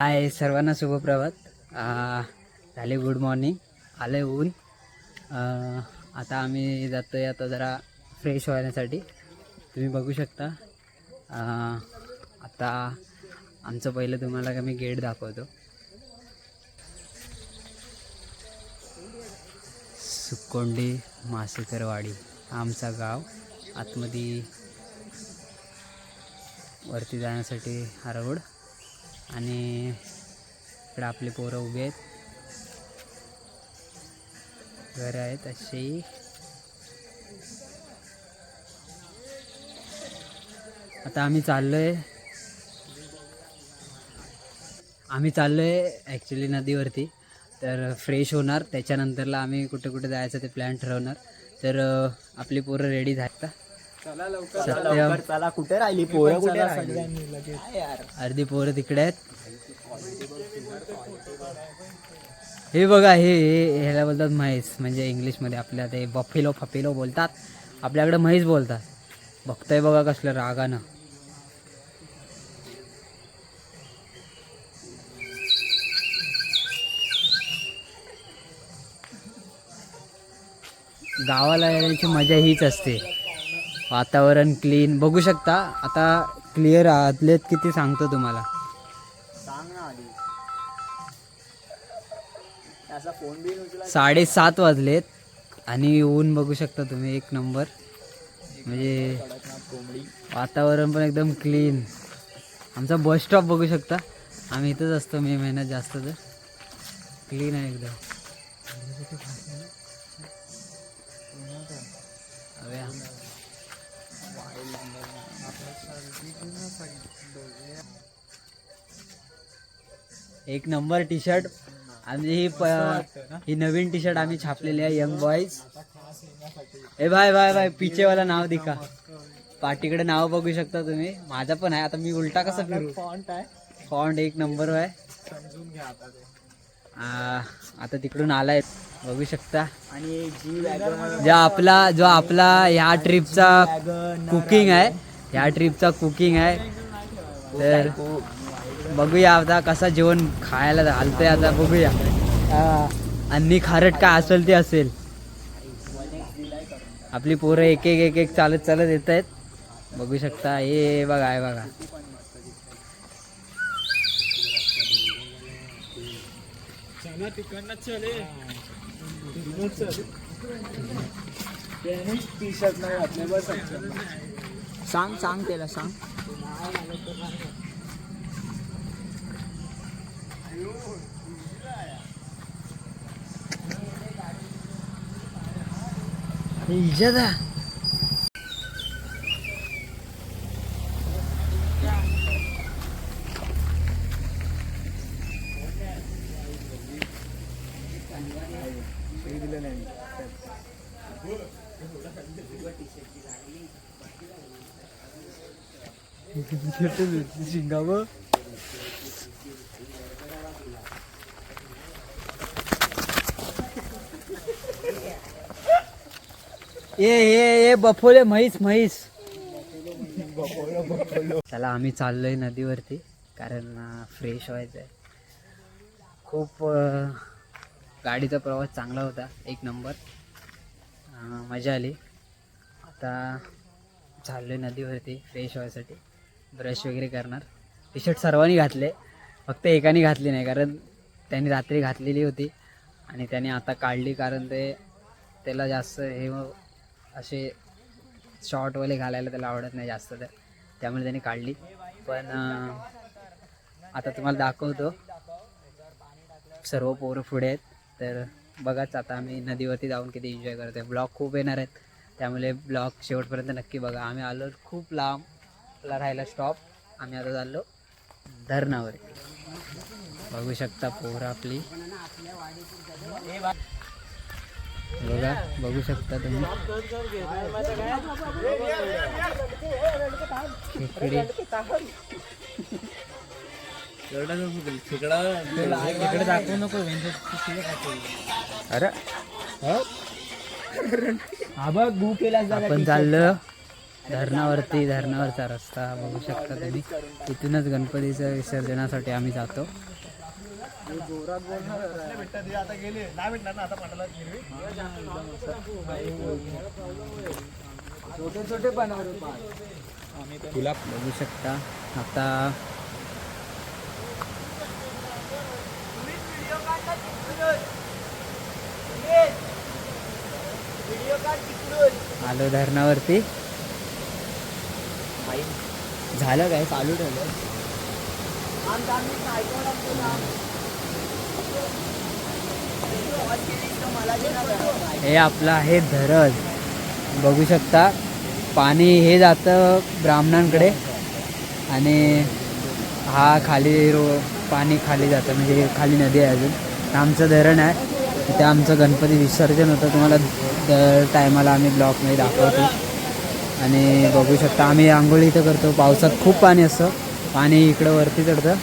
हाय सर्वांना शुभप्रभात झाले good morning आलं ऊन. आता आम्ही जातो आहे आता जरा फ्रेश होण्यासाठी. तुम्ही बघू शकता. आता आमचं पहिलं तुम्हाला का मी गेट दाखवतो. सुकोंडी मासेकरवाडी आमचा गाव. आतमध्ये वरती जाण्यासाठी हा रोड आणि इकडे आपले पोरं उभे आहेत. घरं आहेत असेही आता आम्ही चाललोय. आम्ही चाललोय ॲक्च्युली नदीवरती. तर फ्रेश होणार. त्याच्यानंतरला आम्ही कुठे कुठे जायचं ते प्लॅन ठरवणार. तर आपली पोरं रेडी झाली. का सत्यम. चला कुठे राहिली? पोरं कुठे राहिली? काय यार? अर्धी पोरं तिकडे आहेत. हे बघा हे हे ह्याला बोलतात म्हैस. म्हणजे इंग्लिशमध्ये आपल्या ते बफेलो फपेलो बोलतात. आपल्याकडे म्हैस बोलतात. बघताय बघा कसलं रागानं. गावाला येण्याची मजा हीच असते. वातावरण क्लीन बघू शकता आता क्लिअर आतलेत किती सांगतो तुम्हाला. सांग ना आधी. असा फोन बिन उचला साडेसात वाजलेत आणि ऊन बघू शकता तुम्ही एक नंबर म्हणजे वातावरण पण एकदम क्लीन आमचा बस स्टॉप बघू शकता. आम्ही इथंच असतो मे महिन्यात जास्त तर. क्लीन आहे एकदम. अरे. एक नंबर टी शर्ट आणि ही प- ही नवीन टी शर्ट आम्ही छापलेली आहे यंग बॉईज ए भाई भाई भाई पिचेवाला नाव दिका पाठीकडे नाव बघू शकता तुम्ही. माझा पण आहे. आता मी उलटा कसा फिरू? फॉन्ट आहे फॉन्ट एक नंबर आहे समजून घ्या आता तिकडून आलाय. बघू शकता. आणि जी आपला जो आपला ह्या ट्रिपचा कुकिंग आहे ह्या ट्रिपचा कुकिंग आहे. तर बघूया आता कसा जेवण खायला घालतोय आता बघूया. आ, आणि खारट काय असेल ते असेल. आपली पोरं एक एक एक एक चालत चालत येत आहेत. बघू शकता. हे बघा आहे बघा. टी शर्ट नाही घातले बस सांग सांग त्याला सांग इजादा शिंगावं ए ए ए बफोले म्हैस म्हैस. चला आम्ही चाललोय नदीवरती कारण फ्रेश व्हायचं आहे खूप गाडीचा प्रवास चांगला होता एक नंबर. मजा आली. आता चाललोय नदीवरती फ्रेश व्हायसाठी. ब्रश वगैरे करणार. टी शर्ट सर्वांनी घातले. फक्त एकाने घातली नाही कारण त्यांनी रात्री घातलेली होती. आणि त्याने आता काढली कारण ते त्याला जास्त हे असे शॉर्टवाले घालायला त्याला आवडत नाही जास्त तर. त्यामुळे त्याने काढली. पण आता तुम्हाला दाखवतो. सर्व पोरं पुढे आहेत. तर बघाच आता आम्ही नदीवरती जाऊन किती एन्जॉय करतोय. ब्लॉग खूप येणार आहेत. त्यामुळे ब्लॉग शेवटपर्यंत नक्की बघा. आम्ही आलो खूप लांबला राहिला स्टॉप आम्ही आता चाललो धरणावर. बघू शकता पोहर आपली. बघा बघू शकता तुम्ही. खेकडे. इकडे दाखवू नको अरे. हा गु केला आपण चाललो. धरणावरती धरणावरचा रस्ता बघू शकता तुम्ही. इथूनच गणपतीच्या विसर्जनासाठी आम्ही जातो. छोटे छोटे बनवले तुला बघू शकता. आता आलो धरणावरती. झालं काय? चालू ठेवलं. हे आपलं आहे धरण बघू शकता पाणी हे जातं ब्राह्मणांकडे आणि हा खाली रो पाणी खाली जातं म्हणजे खाली नदी आहे अजून. आमचं धरण आहे. तिथे आमचं गणपती विसर्जन होतं. तुम्हाला दर टायमाला आम्ही ब्लॉकमध्ये दाखवतो. आणि बघू शकता आम्ही आंघोळी इथं करतो. पावसात खूप पाणी असतं. पाणी इकडं वरती चढतं.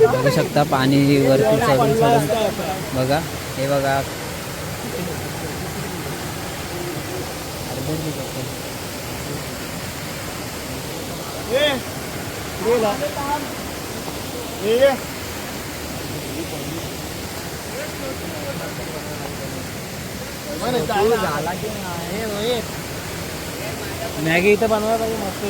बघू शकता पाणी वरती चढून चढून. बघा हे बघा. झाला की नाही मॅगी इथं बनवायला पाहिजे मस्त